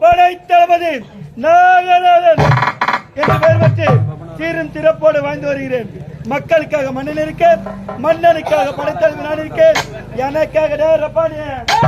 படை தளபதி நாகநாதன் என்று பெயர் பெற்று சீரும் திறப்போடு வாழ்ந்து வருகிறேன் மக்களுக்காக மண்ணில் இருக்க மன்னனுக்காக படைத்தளபதி நான் இருக்கேன் எனக்காக ரப்பானிய ரப்பானியே.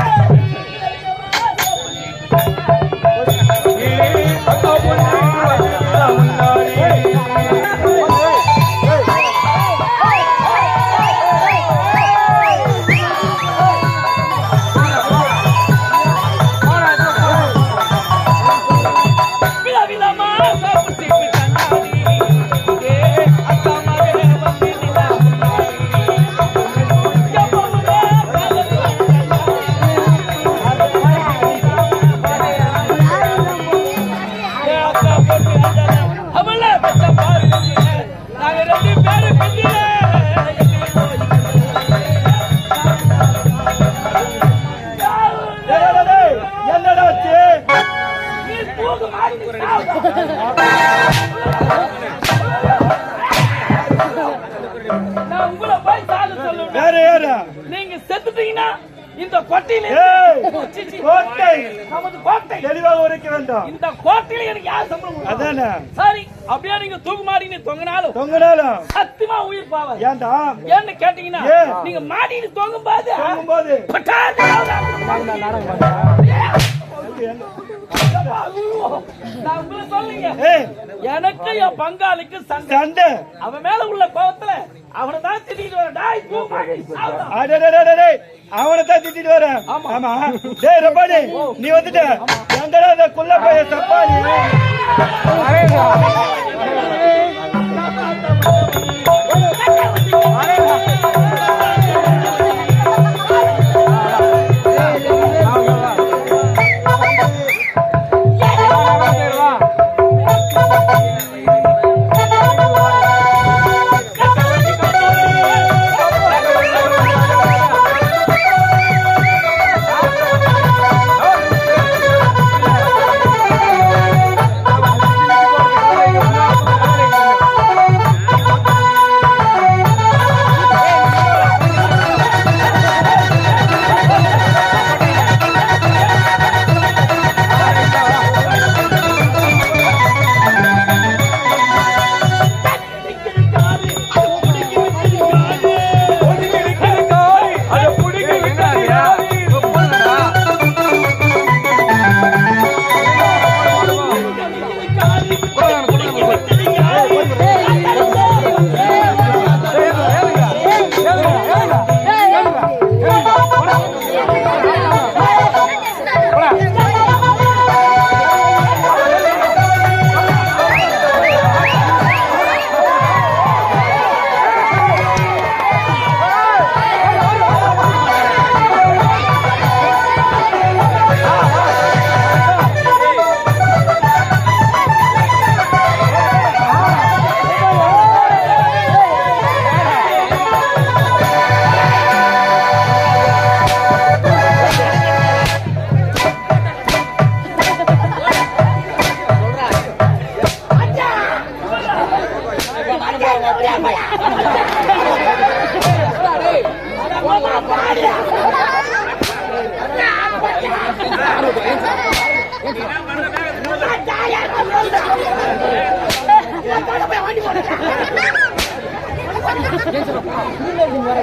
நீங்க செத்துட்டீங்கன்னா இந்த கொட்டையில. கோட்டை. நமது கோட்டை. தெளிவாக உரைக்க வேண்டாம். இந்த கோட்டையில எனக்கு யார் சம்பளம்? அதானே? சரி அப்படியே நீங்க தூக்கு மாடி தொங்கினாலும் தொங்கினாலும். சத்தியமா உயிர் பாவாது. ஏன்டா? ஏன்னு கேட்டீங்கன்னா? நீங்க மாடின்னு தொங்கும் போது ஏய். எனக்கு என் பங்காளிக்கு சண்டை. அவன் மேல உள்ள கோவத்துல அவனை தான் திட்டிட்டு வர டாய் அவனை தான் திட்டிட்டு வரேன் ஆமா. டேய் ரப்பாடி நீ வந்துட்ட. எங்கடா அந்த குள்ள பைய உட்காரு,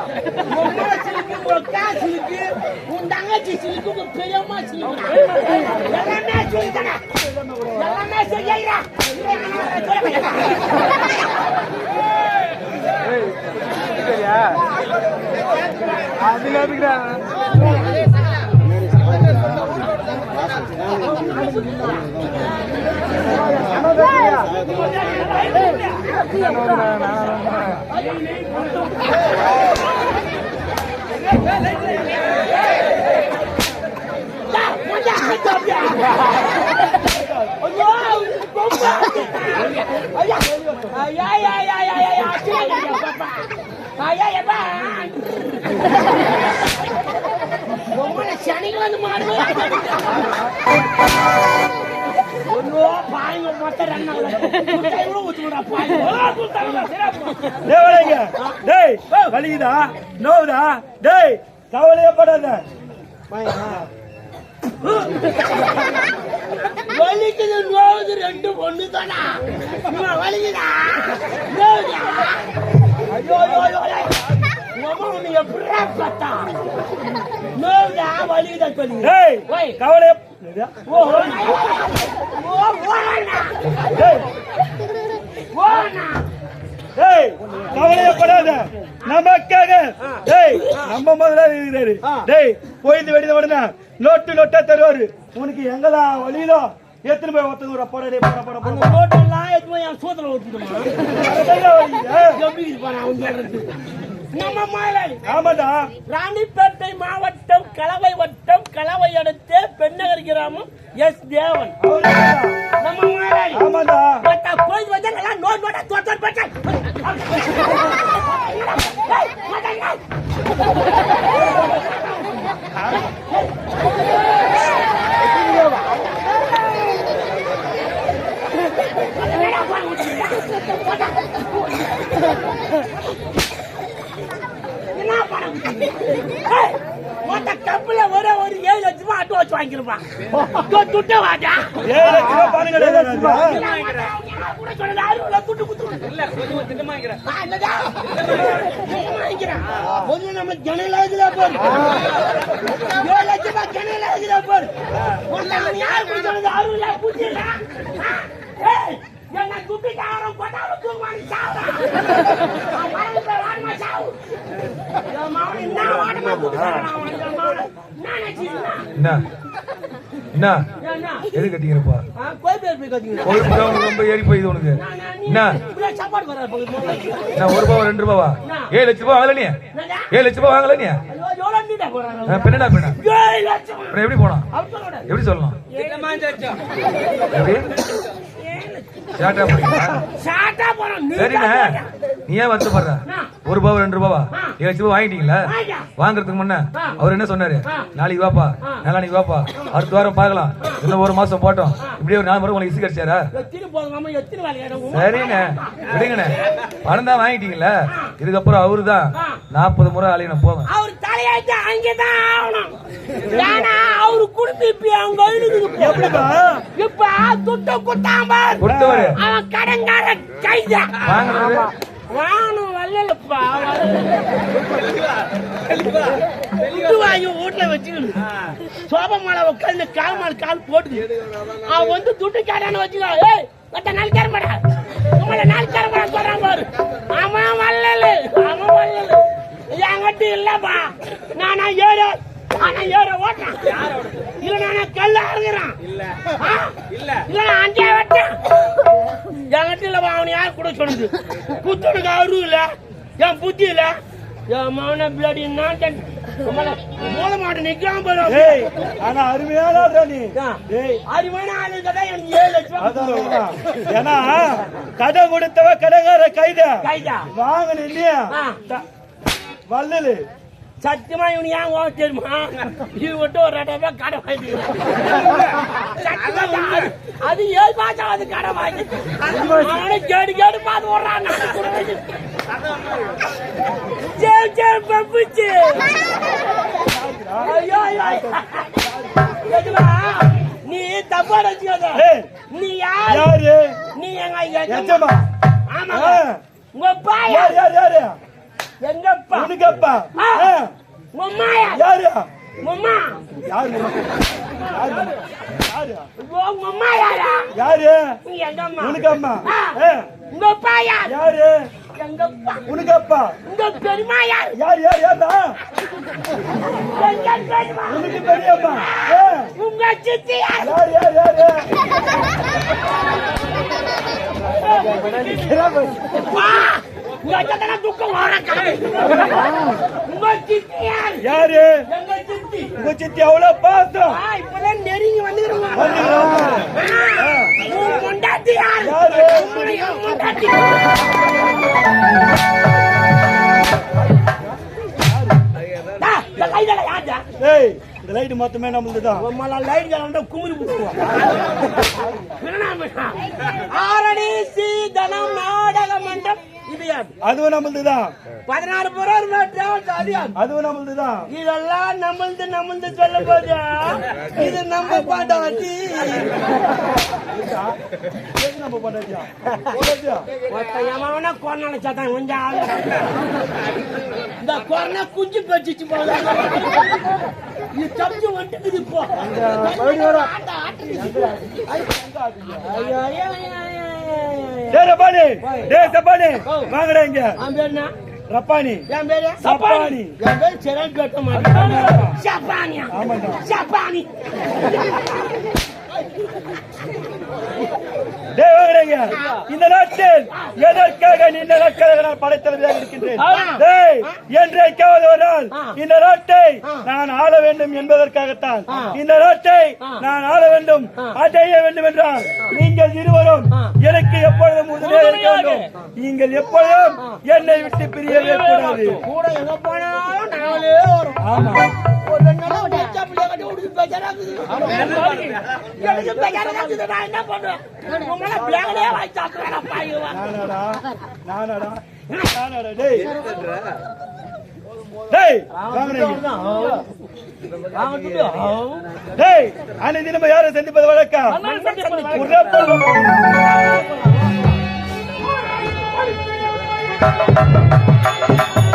சிரிக்கிறான். அம்மா கிருஷ்ண சாந்தா. உங்க அம்மா சிரிக்கு, உங்க அக்கா சிரிக்கு, இதுக்கு பெரியம்மா செய்யணும். எல்லாமே செய்யுதானே? எல்லாமே செய்யறா. நான் கொஞ்சம் அடிச்சு அப்படியே. ஐயோ, ரொம்ப ஐயா, ஐயா, ஐயா, ஐயா, ஐயா, ஐயா, அடிச்சுடாதீங்க, பாப்பா. ஐயா, எப்பா. பொம்பளை சனிக்கு வந்து மாடுவா. ஐயோ, பாருங்க, மொத்தம் ரெண்டு நாள். முட்டை கூட டேய் வலிக்குதா? நோவுதா? டேய் கவலையே படாத. வலிக்குது நோவுது ரெண்டு ஒண்ணு தானா வலிக்குதா ஓ ஓ ஓனா டேய் ஓனா டேய் கவலையே படாத நமக்காக டேய் நம்ம முதலாளி இருக்கிறாரு. டேய் போயிட்டு வெடித உடனே நோட்டு நோட்டா தருவாரு. உனக்கு எங்கதான் வழியிலோ? எத்தனை போய் ஒருத்தங்க போட டேய் போட போட போட அந்த ரோட்டெல்லாம் எதுவும் என் நம்ம முதலாளி ஆமாடா. ராணிப்பேட்டை மாவட்டம் கலவை வட்டம் கலவை அடுத்த பெண்ணகர் கிராமம் எஸ். தேவன். நம்ம முதலாளி ஆமாடா போய் வந்தா நோட் என்ன பணம் ஏய், மொத்த கப்புல ஒரே ஒரு ஏழு லட்சமா ஆட்டோ வச்சு வாங்கிருப்பான் துட்டு வாடா. கிடையாது நம்ம ஜனநாயகத்துல போர் ஏழு லட்சமா ஜனநாயகத்துல போர் யார் அருள் புரியல துப்பிட்டு ஆரம் போட்டாலும் தூங்குவாங்க சாவு. என்ன? எது கட்டிக்கிறப்பா? உனக்கு ரொம்ப ஏறி போயிது உனக்கு. என்ன? ஒரு ரூபா ரெண்டு ரூபாவா? ஏழு லட்ச ரூபாய் வாங்கல நீ? ஏழு லட்ச ரூபாய் வாங்கல நீ லட்சம். அப்புறம் எப்படி சொல்லக்கூடாது. எப்படி சொல்லலாம் ஷார்ட்டா போறீங்களா? ஷார்ட்டா போறோம். சரிண்ணே. நீ ஏன் வருத்தப்படுற ஆ. ஒரு ரூபாவா ரெண்டு ரூபாவா. ஏழு ரூபாய் வாங்கிட்டீங்களா. வாங்குறதுக்கு முன்ன. அவர் என்ன சொன்னாரு. நாளைக்கு வாப்பா. நாளைக்கு வாப்பா. அடுத்த வாரம் பார்க்கலாம். இன்னும் ஒரு மாசம் போட்டோம். இப்படியே ஒரு நாலு முறை உங்களுக்கு இசை கிடைச்சாரா? சரிண்ணே. விடுங்கண்ணே. பணம் தான் வாங்கிட்டீங்களா? இதுக்கப்புறம் அவரு தான். நாற்பது முறை அலைய நான் போவேன். அவர் தலையாச்சு அங்கதான் ஆகணும். அவரு குடும்பம் இப்ப அவங்க இப்ப துட்டு குத்தாம கொடுத்தவரு அவன் கடங்கார கைதா வரலப்பா துட்டு வாங்கி வீட்டுல வச்சுக்கணும் சோபா மேல உட்காந்து கால் மேல கால் போட்டு அவன் வந்து துட்டு கேட்டான்னு வச்சுக்கோ. ஏய் மத்த நாள் தரமாடா உங்களை நாள் தரமாடா சொல்றான் பாரு. அவன் வரல அவன் வரல என்கிட்ட இல்லப்பா. நானா ஏற ஆனா ஏற ஓட்டுறான் இல்ல நானா கல்ல அறுகிறான் இல்ல. இல்ல. இல்ல அஞ்சே வெட்டேன் என்கிட்ட இல்லப்பா அவனை யார் கூட சொல்லுது புத்தனுக்கு அவரும் இல்ல என் புத்தி இல்ல. என் மகன பிளடி நான் தன் மூல மாட்டு நிக்காம போயிடும் ஆனா அருமையான நீ. அறிவான ஆளுங்க தான் எனக்கு ஏழு லட்சம். ஏன்னா கடை கொடுத்தவ கடைக்கார கைத. கைதா. வாங்கின இல்லையா? ஆ. சத்தியமா இவனு ஏன் ஓட தெரியுமா? இது மட்டும் ஒரு ரெண்டாயிரம் ரூபாய் கடை வாங்கி சத்தியமா அது- ஏழு மாசம் அது கடை வாங்கி. அவனை கேடு கேடு பார்த்து வச்சு. சரி சரி பப்புச்சு ஐயோ ஐயோ? நீ தப்பா நினைச்சுக்காத. நீ யார்? நீ எங்க ஆமா. உங்க பாயா? யார் யார் யாரு? எங்கப்பா? உனக்கு அப்பா ஆ. ஆ. உங்க மாயா யாரு? உம்மா? யாரு? யாரு? யாரு அம்மா யாரா? யாரு நீ எங்க அம்மா உனக்கு அம்மா ஆ. ஏ, உங்க அப்பா யார்? யாரு எங்க அப்பா உனக்கு அப்பா உங்க பெருமா யார் யார் யார் யாரா எங்க பெருமா? உனக்கு பெரியம்மா. உங்க சித்தி யார்? யார் யார் யாரு? வா. உங்க அச்சத்தன துக்கம் உங்க சித்தி யார் யாரு எங்க சித்தி உங்க சித்தி அவ்வளவு பாசம் ஆ இப்பதான் நெருங்கி வந்துக்கிறோம். யார் கைதால? லைட் மொத்தமே நம்மளுது தான் லைட் ஜலண்டா குமிரி புடுவோம். என்னடா ஆரடி சீதனம் நாடக மன்றம் யார் அதுவும் நம்மளுது தான் பதினாறு பேர் டிராவல்ஸ் அடியார் அதுவும் நம்மளுது தான் இதெல்லாம் நம்மள்து நம்மள்து சொல்ல போது இது நம்ம பாட்டாச்சி. நம்ம போடாச்சியா ஒருத்தன் கொரோனா சத்தான் கொஞ்சம் ஆளு. இந்த கொரோனா குஞ்சு போல தப்பிச்சு வந்துக்குது இப்போ ரப்பானி. டேய் சப்பானி. வாங்கடா இங்க. அவன் பேர் என்ன? ரப்பானி. என் பேரு? சப்பானி. என் பேரு சிறல் கேட்ட மாதிரி. சப்பானியா? சப்பானி. இங்க இந்த நாட்டில் எதற்காக நீண்ட நாட்களாக நான் படைத்தலைவராக இருக்கின்றேன் என்றைக்காவது ஒரு நாள். இந்த நாட்டை. நான் ஆள வேண்டும் என்பதற்காகத்தான். இந்த நாட்டை. நான் ஆள வேண்டும். அடைய வேண்டும் என்றால் நீங்கள் இருவரும். எனக்கு எப்பொழுதும் உதவியாக இருக்க வேண்டும் நீங்கள் எப்பொழுதும் என்னை விட்டு பிரியவே கூடாது கூட எங்க போனாலும் நாங்களே வரும் ஆமா ஒரு ரெண்டு நாளா கட்டி. எனக்கு நான் என்ன பண்ணுவேன்? உன் மேல பிளாக்லயே வாங்கி சாப்பிடுவேனப்பா, இவன். நானடா நானாடா நானாடா டேய் டேய் வாங்கடா டேய் அன்னை நம்ம யாரை சந்திப்பது வழக்கம்